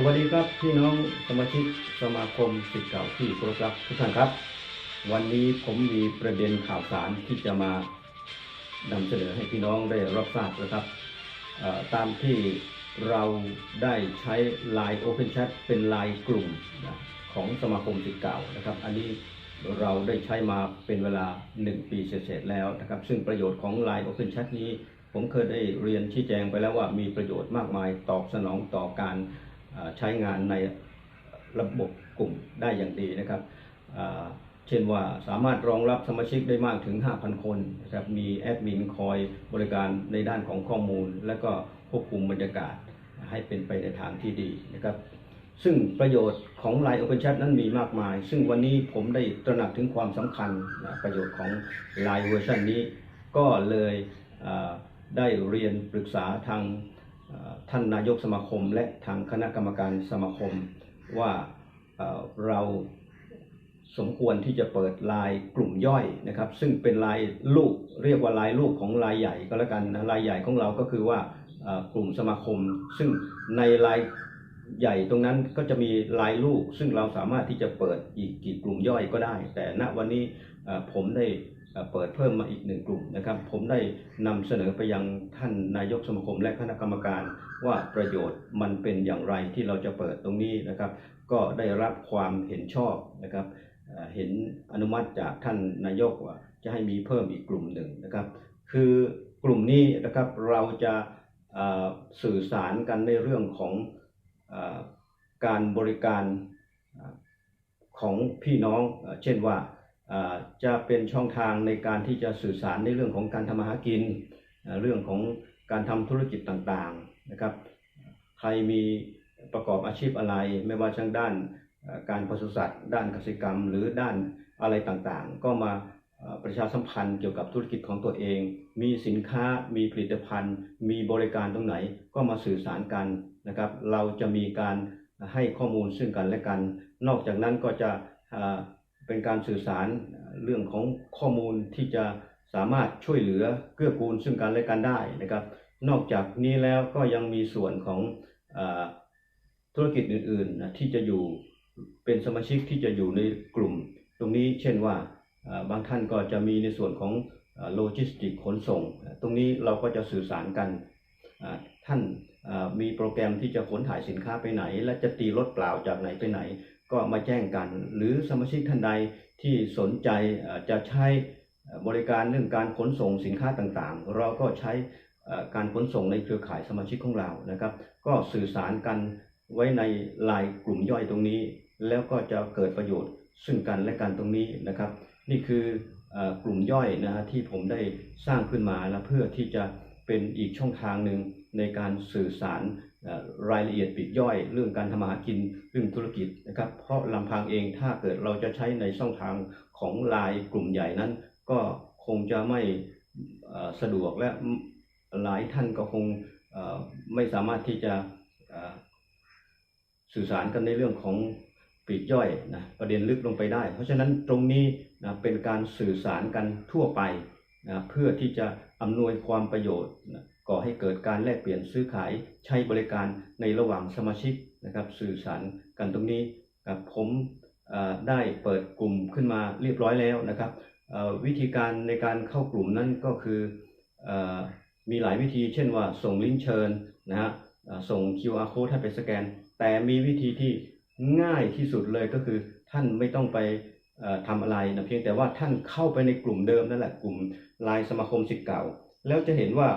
สวัสดีครับพี่น้องสมาชิกสมาคมสิทธิ์เก่าที่เคารพรักทุกท่านครับ วันนี้ผมมีประเด็นข่าวสารที่จะมานำเสนอให้พี่น้องได้รับทราบนะครับตามที่เราได้ใช้ Line Open Chat เป็นไลน์กลุ่มของสมาคมสิทธิ์เก่านะครับ อันนี้เราได้ใช้มาเป็นเวลา 1 ปีเศษแล้วนะครับ ซึ่งประโยชน์ของ Line Open Chat นี้ ผมเคยได้เรียนชี้แจงไปแล้วว่ามีประโยชน์มากมายตอบสนองต่อการ ใช้งานในระบบกลุ่มได้อย่างดีนะครับ เช่นว่าสามารถรองรับสมาชิกได้มากถึง 5,000 คนนะครับ มีแอดมินคอยบริการในด้านของข้อมูล และก็ควบคุมบรรยากาศให้เป็นไปในทางที่ดีนะครับ ซึ่งประโยชน์ของ Line Open Chat นั้นมีมากมาย ซึ่งวันนี้ผมได้ตระหนักถึงความสำคัญนะประโยชน์ของ Line เวอร์ชันนี้ ก็เลยได้เรียนปรึกษาทาง ท่านนายกสมาคมและทางคณะกรรมการสมาคมว่าเราสมควรที่จะเปิดลน์กลุ่มย่อยนะครับ ซึ่งเป็นลน์ลูกเรียกว่าลน์ลูกของลน์ใหญ่ก็แล้วกันนะลน์ใหญ่ของเราก็คือว่ากลุ่มสมาคม ซึ่งในลน์ใหญ่ตรงนั้นก็จะมีลน์ลูก ซึ่งเราสามารถที่จะเปิดอีกกี่กลุ่มย่อยก็ได้ แต่ณวันนี้ผมได้ เปิดเพิ่มมาอีกหนึ่งกลุ่มนะครับ ผมได้นำเสนอไปยังท่านนายกสมาคมและคณะกรรมการว่าประโยชน์มันเป็นอย่างไรที่เราจะเปิดตรงนี้นะครับ ก็ได้รับความเห็นชอบนะครับเห็นอนุมัติจากท่านนายกว่าจะให้มีเพิ่มอีกกลุ่มหนึ่งนะครับ คือกลุ่มนี้นะครับเราจะสื่อสารกันในเรื่องของอการบริการของพี่น้องเอ่อเช่นว่า จะเป็นช่องทางในการที่จะสื่อสารในเรื่องของการทำมาหากิน เรื่องของการทำธุรกิจต่างๆนะครับ ใครมีประกอบอาชีพอะไร ไม่ว่าทางด้านอ่าการปศุสัตว์ ด้านเกษตรกรรม หรือด้านอะไรต่างๆ ก็มาประชาสัมพันธ์เกี่ยวกับธุรกิจของตัวเอง มีสินค้า มีผลิตภัณฑ์ มีบริการตรงไหน ก็มาสื่อสารกันนะครับ เราจะมีการให้ข้อมูลซึ่งกันและกัน นอกจากนั้นก็จะ เป็นการสื่อสารเรื่องของข้อมูลที่จะสามารถช่วยเหลือเกื้อกูลซึ่งกันและกันได้นะครับ นอกจากนี้แล้วก็ยังมีส่วนของอธุรกิจอื่นๆนะที่จะอยู่เป็นสมาชิกที่จะอยู่ในกลุ่ม ตรงนี้เช่นว่าบางท่านก็จะมีในส่วนของโลจิสติกขนส่ง ตรงนี้เราก็จะสื่อสารกันท่านมีโปรแกรมที่จะขนถ่ายสินค้าไปไหน และจะตีรถเปล่าจากไหนไปไหน ก็มาแจ้งกัน หรือสมาชิกท่านใดที่สนใจจะใช้บริการเรื่องการขนส่งสินค้าต่างๆ เราก็ใช้การขนส่งในเครือข่ายสมาชิกของเรานะครับ ก็สื่อสารกันไว้ในลน์กลุ่มย่อยตรงนี้ แล้วก็จะเกิดประโยชน์ซึ่งกันและกันตรงนี้นะครับ นี่คืออกลุ่มย่อยนะฮะที่ผมได้สร้างขึ้นมาแล้วเพื่อที่จะ เป็นอีกช่องทางหนึ่งในการสื่อสารรายละเอียดปลีกย่อย เรื่องการทำมาหากินเรื่องธุรกิจนะครับเพราะลำพังเองถ้าเกิดเราจะใช้ในช่องทางของไลน์กลุ่มใหญ่นั้น ก็คงจะไม่สะดวกและหลายท่านก็คงไม่สามารถที่จะสื่อสารกันในเรื่องของปีกย่อยนะประเด็นลึกลงไปได้ เพราะฉะนั้นตรงนี้นะเป็นการสื่อสารกันทั่วไปนะเพื่อที่จะ อำนวยความประโยชน์ก่อให้เกิดการแลกเปลี่ยนซื้อขายใช้บริการในระหว่างสมาชิกนะครับ สื่อสารกันตรงนี้ครับผมได้เปิดกลุ่มขึ้นมาเรียบร้อยแล้วนะครับวิธีการในการเข้ากลุ่มนั้นก็คืออมีหลายวิธีเช่นว่าส่งลิงก์เชิญนะฮะส่ง QR code ให้ไปสแกน แต่มีวิธีที่ง่ายที่สุดเลยก็คือท่านไม่ต้องไป ทำอะไรนะเพียงแต่ว่าท่านเข้าไปในกลุ่มเดิมนั่นแหละกลุ่มไลน์สมาคมสิทธิ์เก่า แล้วจะเห็นว่า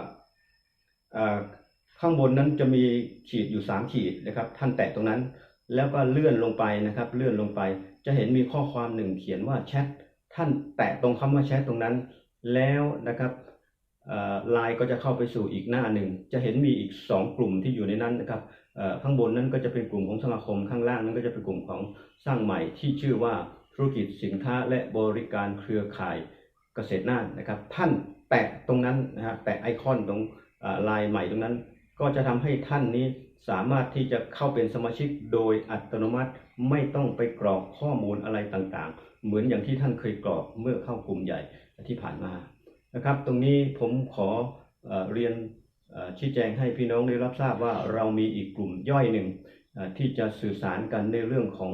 ข้างบนนั้นจะมีขีดอยู่ 3 ขีดนะครับ ท่านแตะตรงนั้น แล้วก็เลื่อนลงไปนะครับ เลื่อนลงไป จะเห็นมีข้อความหนึ่งเขียนว่าแชทท่านแตะตรงคำว่าแชทตรงนั้น แล้วนะครับไลน์ก็จะเข้าไปสู่อีกหน้าหนึ่ง จะเห็นมีอีก 2 กลุ่มที่อยู่ในนั้นนะครับข้างบนนั้นก็จะเป็นกลุ่มของสมาคมข้างล่างนั้นก็จะเป็นกลุ่มของสร้างใหม่ที่ชื่อว่า ธุรกิจสินค้าและบริการเครือข่ายเกษตรน่านนะครับ ท่านแตะตรงนั้นนะฮะแตะไอคอนตรงลายใหม่ตรงนั้น ก็จะทำให้ท่านนี้สามารถที่จะเข้าเป็นสมาชิกโดยอัตโนมัติไม่ต้องไปกรอกข้อมูลอะไรต่างๆ เหมือนอย่างที่ท่านเคยกรอกเมื่อเข้ากลุ่มใหญ่ที่ผ่านมานะครับ ตรงนี้ผมขอเรียนชี้แจงให้พี่น้องได้รับทราบว่าเรามีอีกกลุ่มย่อยหนึ่งที่จะสื่อสารกันในเรื่องของ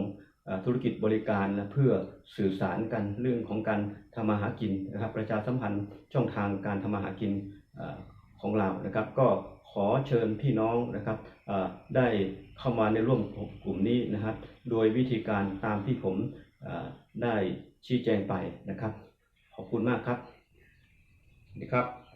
ธุรกิจบริการและเพื่อสื่อสารกันเรื่องของการทำมาหากินนะครับ ประชาสัมพันธ์ช่องทางการทำมาหากินของเรานะครับ ก็ขอเชิญพี่น้องนะครับได้เข้ามาในร่วมกลุ่มนี้นะครับ โดยวิธีการตามที่ผมได้ชี้แจงไปนะครับ ขอบคุณมากครับสวัสดีครับ